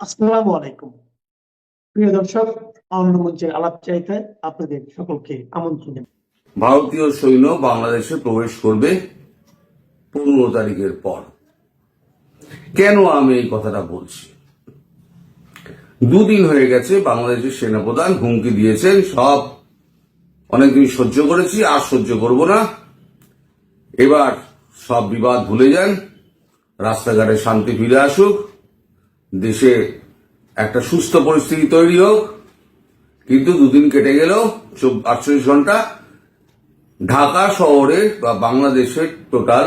আসসালামু আলাইকুম। প্রিয় দর্শক অন্য মঞ্চের আলাপ চাইতে আপনাদের সকলকে আমন্ত্রণ ভারতীয় সৈন্য বাংলাদেশে প্রবেশ করবে পনেরো তারিখের পর। কেন আমি এই কথাটা বলছি? দুদিন হয়ে গেছে বাংলাদেশের সেনাপ্রধান হুমকি দিয়েছেন, সব অনেকদিন সহ্য করেছি, আর সহ্য করব না। এবার সব বিবাদ ভুলে যান, রাস্তাঘাটে শান্তি ফিরে আসুক দেশে একটা সুস্থ পরিস্থিতি তৈরি হোক, কিন্তু দুদিন কেটে গেল আটচল্লিশ ঘণ্টা ঢাকা শহরে বা বাংলাদেশের টোটাল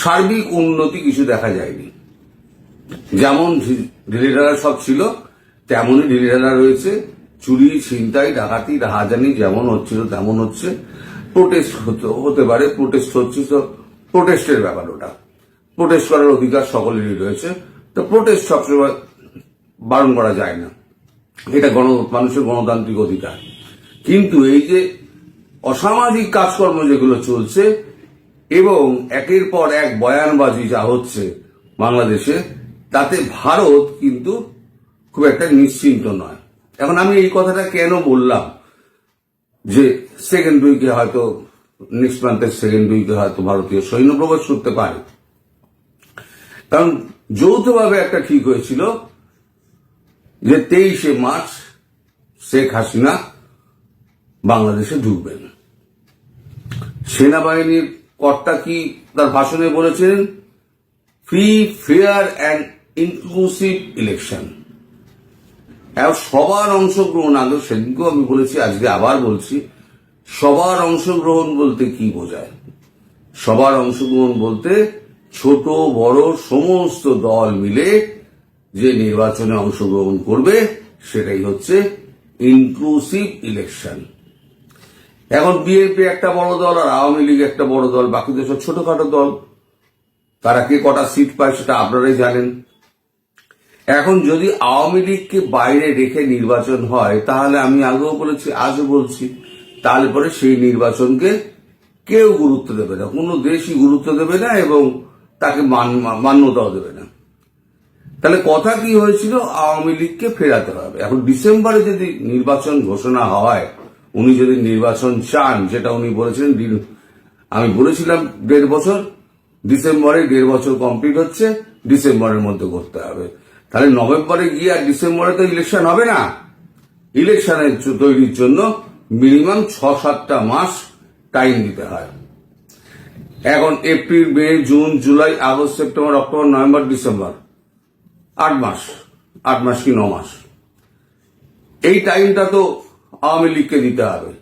সার্বিক উন্নতি কিছু দেখা যায়নি। যেমন ঢিলেঢালা সব ছিল, তেমনই ঢিলেঢালা রয়েছে। চুরি, ছিনতাই, ডাকাতি, রাহাজানি যেমন হচ্ছিল, তেমন হচ্ছে। প্রোটেস্ট হতে পারে, প্রোটেস্ট হচ্ছে, তো প্রোটেস্টের ব্যাপার ওটা। প্রোটেস্ট করার অধিকার সকলেরই রয়েছে। তো প্রোটেস্ট সবসময় বারণ করা যায় না। এটা গণ, মানুষের গণতান্ত্রিক অধিকার। কিন্তু এই যে অসামাজিক কাজকর্ম যেগুলো চলছে এবং একের পর এক বয়ানবাজি যা হচ্ছে বাংলাদেশে, তাতে ভারত কিন্তু খুব একটা নিশ্চিন্ত নয়। এখন আমি এই কথাটা কেন বললাম? যে সেকেন্ড উইকে হয়তো নেক্সট মান্থের সেকেন্ড উইকে হয়তো ভারতীয় সৈন্য প্রবেশ করতে পারে। কারণ যৌথভাবে একটা ঠিক হয়েছিল যে তেইশে মার্চ শেখ হাসিনা বাংলাদেশে ঢুকবেন। সেনাবাহিনীর কর্তা কি তার ভাষণে বলেছেন free fair and inclusive election সবার অংশগ্রহণ, আগে সেদিনকেও আমি বলেছি, আজকে আবার বলছি, সবার অংশগ্রহণ বলতে কি বোঝায়? সবার অংশগ্রহণ বলতে ছোট, বড়, সমস্ত দল মিলে যে নির্বাচনে অংশগ্রহণ করবে, সেটাই হচ্ছে ইনক্লুসিভ ইলেকশন এখন বিএনপি একটা বড় দল আর আওয়ামী লীগ একটা বড় দল বাকিদের সব ছোটখাটো দল। তারা কে কটা সিট পায় সেটা আপনারাই জানেন। এখন যদি আওয়ামী লীগকে বাইরে রেখে নির্বাচন হয়, তাহলে আমি আগেও বলেছি, আজও বলছি, তারপরে সেই নির্বাচনকে কেউ গুরুত্ব দেবে না। কোনো দেশই গুরুত্ব দেবে না এবং তাকে মান- মান্যতাও দেবে না। তাহলে কথা কি হয়েছিল? আওয়ামী লীগকে ফেরাতে হবে। এখন ডিসেম্বরে যদি নির্বাচন ঘোষণা হয়, উনি যদি নির্বাচন চান যেটা উনি বলেছিলেন আমি বলেছিলাম দেড় বছর, ডিসেম্বরে দেড় বছর কমপ্লিট হচ্ছে, ডিসেম্বরের মধ্যে করতে হবে। তাহলে নভেম্বরে গিয়ে আর ডিসেম্বরে তো ইলেকশন হবে না। ইলেকশনের তৈরির জন্য মিনিমাম ছ, সাতটা মাস টাইম দিতে হয়। এখন April, May, June, July, August, September, October, November, December. আট মাস। আট মাস কি ন মাস? এই টাইমটা তো আওয়ামী লীগকে দিতে হবে।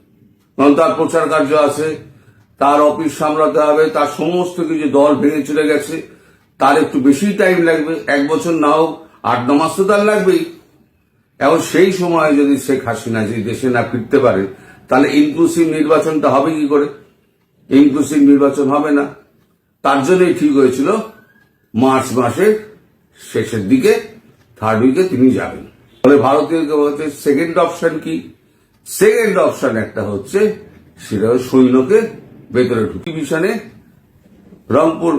কারণ তার প্রচার কার্য আছে, তার অফিস সামলাতে হবে, তার সমস্ত কিছু দল ভেঙে চলে গেছে। তার একটু বেশি টাইম লাগবে, এক বছর না হোক, আট, ন মাস তো তার লাগবেই। এখন সেই সময় যদি শেখ হাসিনা যদি দেশে না ফিরতে পারে, তাহলে ইনক্লুসিভ নির্বাচনটা হবে কি করে? ইনক্লুসিভ নির্বাচন হবে না। তার জন্যই ঠিক হয়েছিল, মার্চ মাসের শেষের দিকে থার্ড উইকে তিনি যাবেন। ফলে ভারতীয় সেকেন্ড অপশন কি? সেকেন্ড অপশন একটা হচ্ছে, সেটা সৈন্যকে ভেতরে ডিভিশনে রংপুর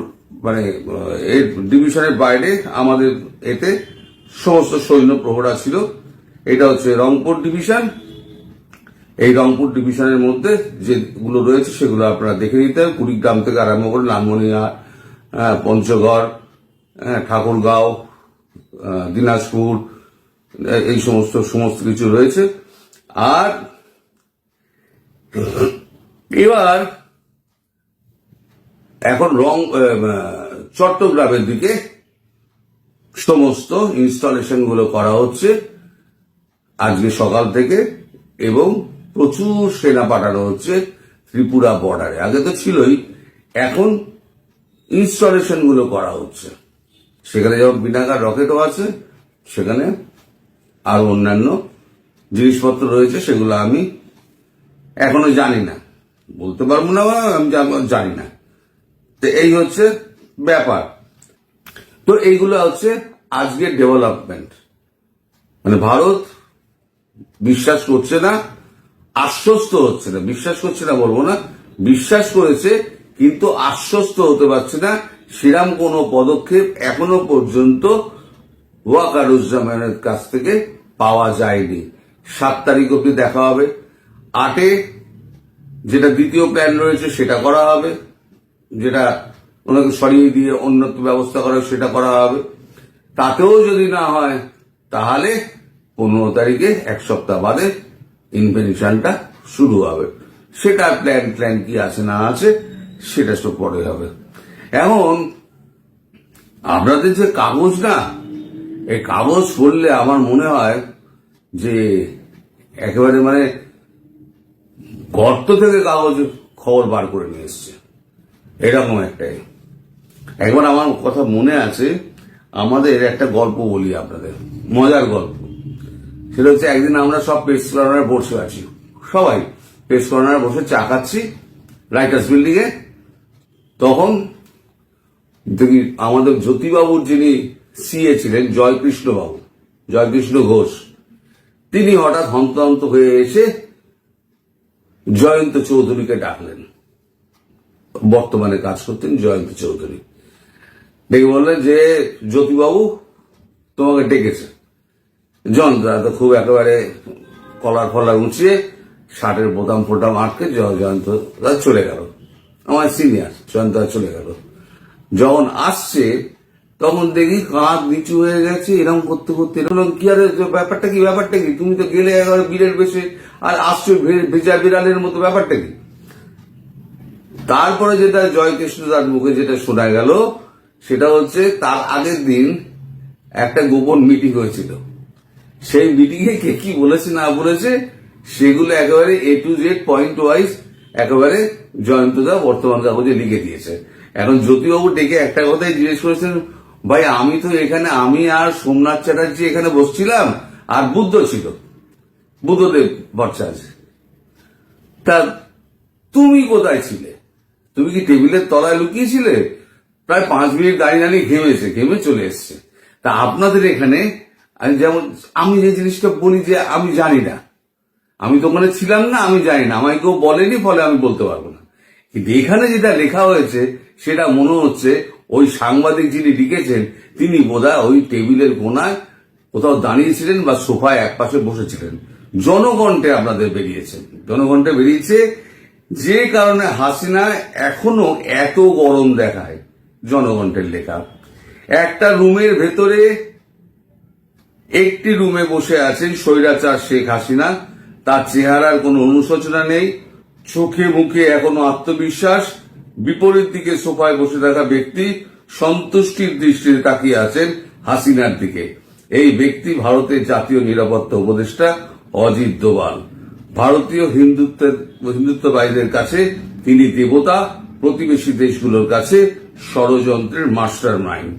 মানে এর ডিভিশনের বাইরে আমাদের এতে সমস্ত সৈন্য প্রহরা ছিল। এটা হচ্ছে রংপুর ডিভিশন এই রংপুর ডিভিশনের মধ্যে যেগুলো রয়েছে সেগুলো আপনারা দেখে নিতে কুড়িগ্রাম থেকে আরম্ভ করে লালমনিয়া আহ, পঞ্চগড় আহ, ঠাকুরগাঁও দিনাজপুর এই সমস্ত সমস্ত কিছু রয়েছে। আর এবার এখন রং চট্টগ্রামের দিকে সমস্ত ইনস্টলেশনগুলো করা হচ্ছে আজকে সকাল থেকে এবং প্রচুর সেনা পাঠানো হচ্ছে ত্রিপুরা বর্ডারে। আগে তো ছিলই, এখন ইনস্টলেশনগুলো করা হচ্ছে। সেখানে যেমন বিনাকার রকেটও আছে, সেখানে আর অন্যান্য জিনিসপত্র রয়েছে, সেগুলো আমি এখনও জানি না। বলতে পারব না আমি জানি না। তো এই হচ্ছে ব্যাপার। তো এইগুলো হচ্ছে আজকের ডেভেলপমেন্ট। মানে ভারত বিশ্বাস করছে না আশ্বস্ত হচ্ছে না, বিশ্বাস করছে না বলব না, বিশ্বাস করেছে, কিন্তু আশ্বস্ত হতে পারছে না। সেরাম কোনো পদক্ষেপ এখনও পর্যন্ত ওয়াকারুজ্জামানের কাছ থেকে পাওয়া যায়নি। সাত তারিখ অব্দি দেখা হবে। আটে যেটা দ্বিতীয় প্ল্যান রয়েছে সেটা করা হবে। যেটা ওনাকে সরিয়ে দিয়ে অন্য ব্যবস্থা করা সেটা করা হবে। তাতেও যদি না হয়, তাহলে পনেরো তারিখে এক সপ্তাহ বাদে ইনভেনশনটা শুরু হবে। সেটা প্ল্যান প্ল্যান কি আছে না আছে, সেটা সব পরে হবে। এখন, আপনাদের যে কাগজ না, এই কাগজ পড়লে আমার মনে হয় যে একেবারে মানে গর্ত থেকে কাগজ খবর বার করে নিয়ে এসছে। এরকম একটাই। একবার আমার কথা মনে আছে, আমাদের একটা গল্প বলি আপনাদের। মজার গল্প। সেটা হচ্ছে একদিন আমরা সব প্রেস কর্নারে বসে আছি। সবাই প্রেস কর্নারে বসে চা খাচ্ছি রাইটার্স বিল্ডিং এ। তখন দেখি আমাদের জ্যোতিবাবুর যিনি সিএ ছিলেন, জয়কৃষ্ণ বাবু, জয়কৃষ্ণ ঘোষ, তিনি হঠাৎ হন্তহন্ত হয়ে এসে জয়ন্ত চৌধুরীকে ডাকলেন। বর্তমানে কাজ করতেন জয়ন্ত চৌধুরী। ডেকে বললেন যে, জ্যোতিবাবু, তোমাকে ডেকেছে। জয়ন্তদা তো খুব একেবারে কলার ফলার উঁচিয়ে শার্টের বোতাম ফোটাম আটকে জয়ন্ত চলে গেল। আমার সিনিয়র জয়ন্ত চলে গেল। যখন আসছে, তখন দেখি কাঁধ নিচু হয়ে গেছে এরকম করতে করতে এরকম কি আরে ব্যাপারটা কি? ব্যাপারটা কি? তুমি তো গেলে একেবারে বীরের বেশে, আর আসছো ভেজা বিড়ালের মতো, ব্যাপারটা কি? তারপরে যেটা জয়কৃষ্ণ দার মুখে যেটা শোনা গেল, সেটা হচ্ছে তার আগের দিন একটা গোপন মিটিং হয়েছিল। সেই মিটিং এ কে কি বলেছে না বলেছে, সেগুলো একেবারে A to Z point wise একেবারে জয়ন্তদা বর্তমান কাগজে লিখে দিয়েছে। এখন জ্যোতিবাবু ডেকে একটা কথাই জিজ্ঞেস করেছেন, ভাই, আমি তো এখানে, আমি আর সোমনাথ চ্যাটার্জি এখানে বসছিলাম, আর বুদ্ধ ছিল, বুদ্ধদেব ভট্টাচার্য। তা তুমি কোথায় ছিলে? তুমি কি টেবিলের তলায় লুকিয়েছিলে? প্রায় পাঁচ মিনিট দাঁড়িয়ে দাঁড়িয়ে ঘেমেছে ঘেমে চলে এসছে। তা আপনাদের এখানে আমি যেমন, আমি যে জিনিসটা বলি যে আমি জানি না। আমি তো ওখানে ছিলাম না, আমি জানি না। আমায় কেউ বলেনি, ফলে আমি বলতে পারব না। কিন্তু এখানে যেটা লেখা হয়েছে, সেটা মনে হচ্ছে ওই সাংবাদিক যিনি লিখেছেন, তিনি বোধহয় ওই টেবিলের কোনায় কোথাও দাঁড়িয়েছিলেন বা সোফায় এক পাশে বসেছিলেন। জনগণটে আপনাদের বেরিয়েছে। জনগণটে বেরিয়েছে, যে কারণে হাসিনা এখনও এত গরম দেখায় জনগণের লেখা। একটা রুমের ভেতরে একটি রুমে বসে আছেন স্বৈরাচার শেখ হাসিনা। তার চেহারার কোনো অনুশোচনা নেই। চোখে মুখে এখনও আত্মবিশ্বাস। বিপরীত দিকে সোফায় বসে থাকা ব্যক্তি সন্তুষ্টির দৃষ্টিতে তাকিয়ে আছেন হাসিনার দিকে। এই ব্যক্তি ভারতের জাতীয় নিরাপত্তা উপদেষ্টা অজিত দোভাল। ভারতীয় হিন্দুত্ববাদীদের কাছে তিনি দেবতা, প্রতিবেশী দেশগুলোর কাছে ষড়যন্ত্রের মাস্টার মাইন্ড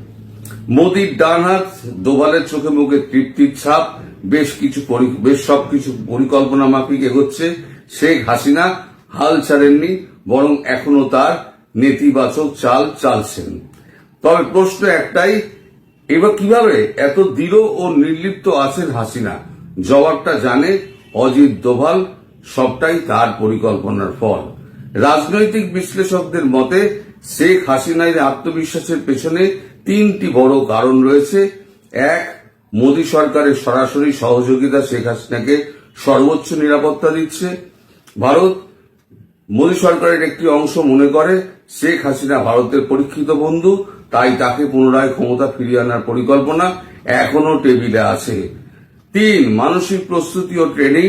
মোদির ডান হাত দোভালের চোখে মুখে তৃপ্তির ছাপ, বেশ কিছু বেশ সবকিছু পরিকল্পনা মাফিক এগোচ্ছে। শেখ হাসিনা হাল ছাড়েননি, বরং এখনও তার নেতিবাচক চাল চালছেন। তবে প্রশ্ন একটাই, এবার কীভাবে এত দৃঢ় ও নির্লিপ্ত আছেন হাসিনা? জবাবটা জানে অজিত দোভাল, সবটাই তার পরিকল্পনার ফল। রাজনৈতিক বিশ্লেষকদের মতে, শেখ হাসিনার আত্মবিশ্বাসের পেছনে তিনটি বড় কারণ রয়েছে। এক, মোদী সরকারের সরাসরি সহযোগিতা শেখ হাসিনাকে সর্বোচ্চ নিরাপত্তা দিচ্ছে। ভারত, মোদী সরকারের একটি অংশ মনে করে, শেখ হাসিনা ভারতের পরীক্ষিত বন্ধু, তাই তাকে পুনরায় ক্ষমতা ফিরিয়ে আনার পরিকল্পনা এখনও টেবিলে আছে। তিন, মানসিক প্রস্তুতি ও ট্রেনিং।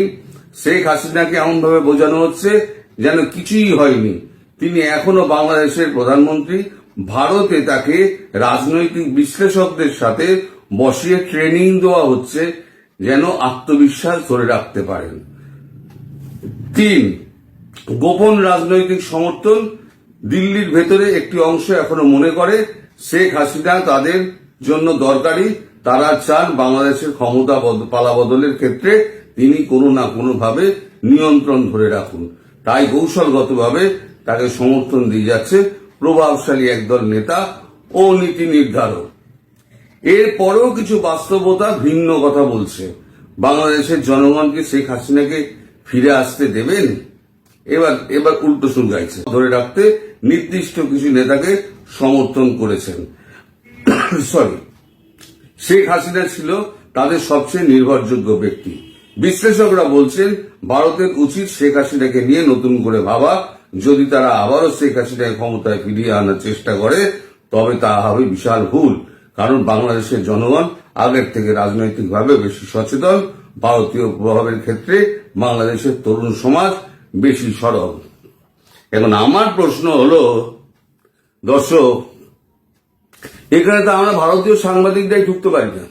শেখ হাসিনাকে এমনভাবে বোঝানো হচ্ছে যেন কিছুই হয়নি। তিনি এখনও বাংলাদেশের প্রধানমন্ত্রী। ভারতে তাকে রাজনৈতিক বিশ্লেষকদের সাথে বসিয়ে ট্রেনিং দেওয়া হচ্ছে যেন আত্মবিশ্বাস ধরে রাখতে পারেন। তিন, গোপন রাজনৈতিক সমর্থন দিল্লির ভেতরে একটি অংশ এখনও মনে করে, শেখ হাসিনা তাদের জন্য দরকারি, তারা চান বাংলাদেশের ক্ষমতা পালাবদলের ক্ষেত্রে তিনি কোনো না কোনো ভাবে নিয়ন্ত্রণ ধরে রাখুন। তাই কৌশলগতভাবে তাকে সমর্থন দিয়ে যাচ্ছে। প্রভাবশালী একদল নেতা ও নীতি নির্ধারক। এরপরেও কিছু বাস্তবতা ভিন্ন কথা বলছে। বাংলাদেশের জনগণকে শেখ হাসিনাকে ফিরে আসতে দেবেন? এবার এবার উল্টো সুর গাইছে। ধরে রাখতে নির্দিষ্ট কিছু নেতাকে সমর্থন করেছেন। সরি, শেখ হাসিনা ছিল তাদের সবচেয়ে নির্ভরযোগ্য ব্যক্তি। বিশ্লেষকরা বলছেন, ভারতের উচিত শেখ হাসিনাকে নিয়ে নতুন করে ভাবা যদি তারা আবারও শেখ হাসিনাকে ক্ষমতায় ফিরিয়ে আনার চেষ্টা করে, তবে তা হবে বিশাল ভুল। কারণ বাংলাদেশের জনগণ আগের থেকে রাজনৈতিকভাবে বেশি সচেতন, ভারতীয় প্রভাবের ক্ষেত্রে বাংলাদেশের তরুণ সমাজ বেশি সরব এখন আমার প্রশ্ন হলো, দর্শক, এখানে তো আমরা ভারতীয় সাংবাদিকরাই ঢুকতে পারি না।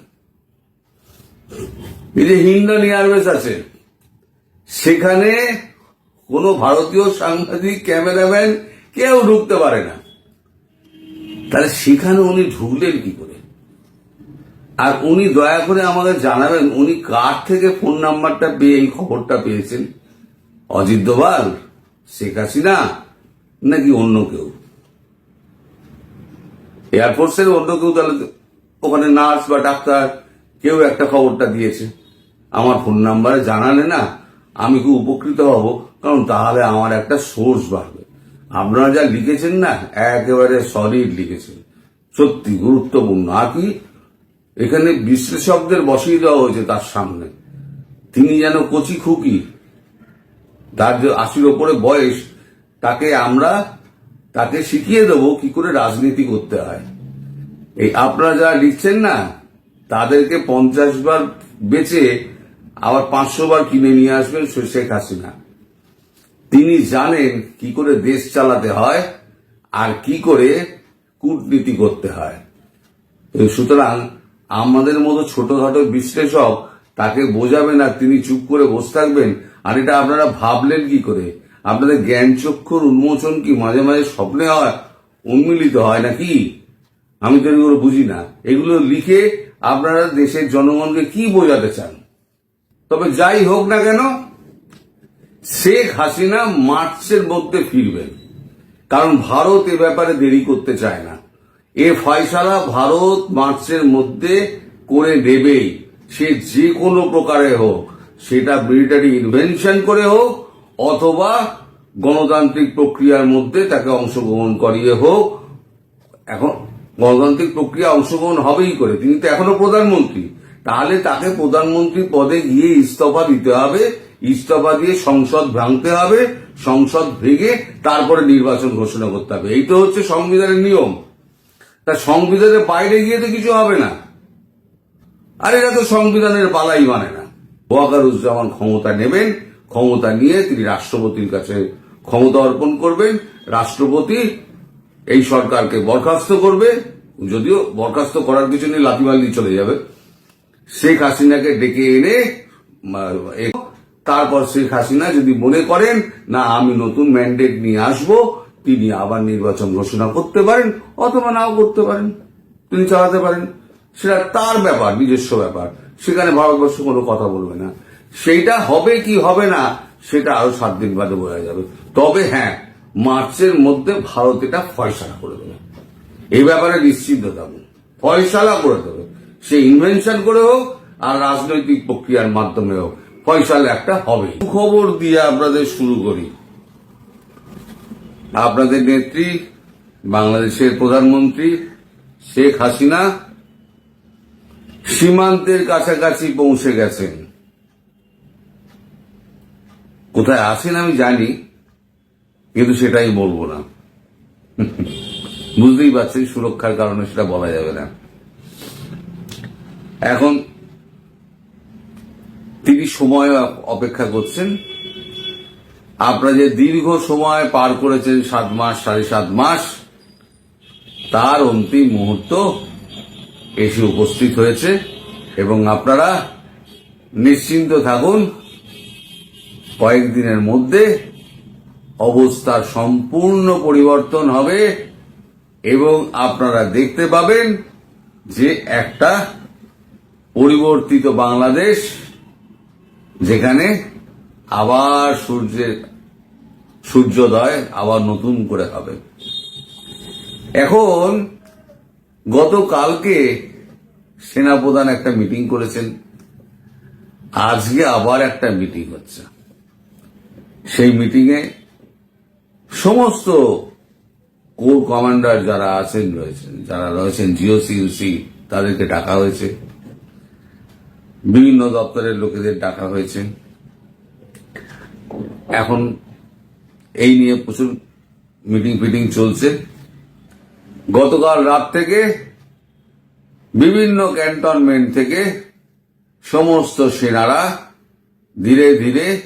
এই যে হিন্ডন এয়ারবেস আছে, সেখানে কোনো ভারতীয় সাংবাদিক, ক্যামেরাম্যান কেউ ঢুকতে পারে না। তাহলে সেখানে উনি ঢুকলেন কি করে? আর উনি দয়া করে আমাকে জানাবেন, উনি কার থেকে ফোন নাম্বারটা পেয়ে এই খবরটা পেয়েছেন? অজিত দোভাল, শেখ হাসিনা, নাকি অন্য কেউ? এয়ারফোর্সের অন্য কেউ তাহলে ওখানে নার্স বা ডাক্তার কেউ একটা খবরটা দিয়েছে। আমার ফোন নাম্বারে জানালে না আমি খুব উপকৃত হব, কারণ তাহলে আমার একটা সোর্স বাড়বে। আপনারা যা লিখেছেন না, একেবারে সলিড লিখেছেন। সত্যি, গুরুত্বপূর্ণ। আর কি, এখানে বিশ্লেষকদের বসিয়ে দেওয়া হয়েছে তার সামনে। তিনি যেন কচি খুকি, তার যে আশির ওপরে বয়স, তাকে আমরা, তাকে শিখিয়ে দেব কি করে রাজনীতি করতে হয়। এই আপনারা যারা লিখছেন না, তাদেরকে পঞ্চাশ বার বেচে আবার পাঁচশো বার কিনে নিয়ে আসবেন শেখ হাসিনা। তিনি জানেন কি করে দেশ চালাতে হয় আর কি করে কূটনীতি করতে হয়। সুতরাং আমাদের মতো ছোটখাটো বিশ্লেষক তাকে বোঝাবে না তিনি চুপ করে বসে থাকবেন। আর এটা আপনারা ভাবলেন কি করে? আপনাদের জ্ঞান চক্ষুর উন্মোচন কি মাঝে মাঝে স্বপ্নে হয়, উন্মিলিত হয় নাকি? আমি তো এগুলো বুঝি না। এগুলো লিখে আপনারা দেশের জনগণকে কি বোঝাতে চান? তবে যাই হোক না কেন, শেখ হাসিনা মার্চের মধ্যে ফিরবেন। কারণ ভারত এ ব্যাপারে দেরি করতে চায় না। এ ফয়সালা ভারত মার্চের মধ্যে করে নেবেই। সে যে কোনো প্রকারে হোক, সেটা মিলিটারি ইনভেনশন করে হোক, অথবা গণতান্ত্রিক প্রক্রিয়ার মধ্যে তাকে অংশগ্রহণ করিয়ে হোক। এখন গণতান্ত্রিক প্রক্রিয়া অংশগ্রহণ হবেই করে। তিনি তো এখনও প্রধানমন্ত্রী। তাহলে তাকে প্রধানমন্ত্রী পদে গিয়ে ইস্তফা দিতে হবে। ইস্তফা দিয়ে সংসদ ভাঙতে হবে, সংসদ ভেঙে তারপরে নির্বাচন ঘোষণা করতে হবে। এই তো হচ্ছে সংবিধানের নিয়ম। তা সংবিধানের বাইরে গিয়ে তো কিছু হবে না। আর এরা তো সংবিধানের পালাই মানে না। ওয়াকারুজ্জামান ক্ষমতা নেবেন, ক্ষমতা নিয়ে তিনি রাষ্ট্রপতির কাছে ক্ষমতা অর্পণ করবেন। রাষ্ট্রপতি এই সরকারকে বরখাস্ত করবে। যদিও বরখাস্ত করার কিছু পিছনে লাথিবাল্লি চলে যাবে। শেখ হাসিনাকে ডেকে এনে তারপর শেখ হাসিনা যদি মনে করেন, না, আমি নতুন ম্যান্ডেট নিয়ে আসব, তিনি আবার নির্বাচন ঘোষণা করতে পারেন, অথবা নাও করতে পারেন, তিনি চালাতে পারেন। সেটা তার ব্যাপার, নিজস্ব ব্যাপার। সেখানে ভারতবর্ষ কোনো কথা বলবে না। সেইটা হবে কি হবে না, সেটা আরও সাত দিন বাদে বোঝা যাবে। তবে হ্যাঁ মার্চের মধ্যে ভারত এটা ফয়সালা করে দেবে। এই ব্যাপারে নিশ্চিন্ত থাকুন। ফয়সালা করে দেবে। সে ইনভেনশন করে হোক আর রাজনৈতিক প্রক্রিয়ার মাধ্যমে হোক। ফয়সালা একটা হবে। খবর দিয়ে আপনাদের শুরু করি। আপনাদের নেত্রী, বাংলাদেশের প্রধানমন্ত্রী শেখ হাসিনা সীমান্তের কাছাকাছি পৌঁছে গেছেন। কোথায় আছেন আমি জানি, কিন্তু সেটাই বলব না। বুঝতেই পারছেন, সুরক্ষার কারণে সেটা বলা যাবে না। এখন তিনি সময় অপেক্ষা করছেন। আপনারা যে দীর্ঘ সময় পার করেছেন, সাত মাস, সাড়ে সাত মাস, তার অন্তিম মুহূর্ত এসে উপস্থিত হয়েছে এবং আপনারা নিশ্চিন্ত থাকুন, কয়েকদিনের মধ্যে অবস্থার সম্পূর্ণ পরিবর্তন হবে এবং আপনারা দেখতে পাবেন যে একটা পরিবর্তিত বাংলাদেশ, যেখানে আবার সূর্যের সূর্যোদয় আবার নতুন করে হবে। এখন গতকালকে সেনাপ্রধান একটা মিটিং করেছেন। আজকে আবার একটা মিটিং হচ্ছে। সেই মিটিংয়ে সমস্ত কোর কমান্ডার যারা আছেন রয়েছেন, যারা রয়েছেন জিওসিউসি তাদেরকে ডাকা হয়েছে। বিভিন্ন দপ্তরের লোকেদের ডাকা হয়েছে। এখন এই নিয়ে প্রচুর মিটিং ফিটিং চলছে। গতকাল রাত থেকে বিভিন্ন ক্যান্টনমেন্ট থেকে সমস্ত সেনারা ধীরে ধীরে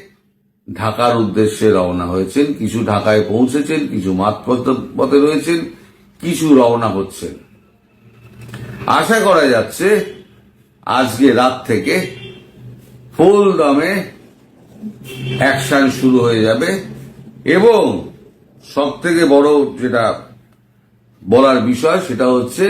ঢাকার উদ্দেশ্যে রওনা হয়েছেন। কিছু ঢাকায় পৌঁছেছেন, কিছু মাঠ পথ- পথে রয়েছেন, কিছু রওনা হচ্ছেন। আশা করা যাচ্ছে আজকে রাত থেকে ফুল দমে অ্যাকশন শুরু হয়ে যাবে এবং সব থেকে বড় যেটা বলার বিষয় সেটা হচ্ছে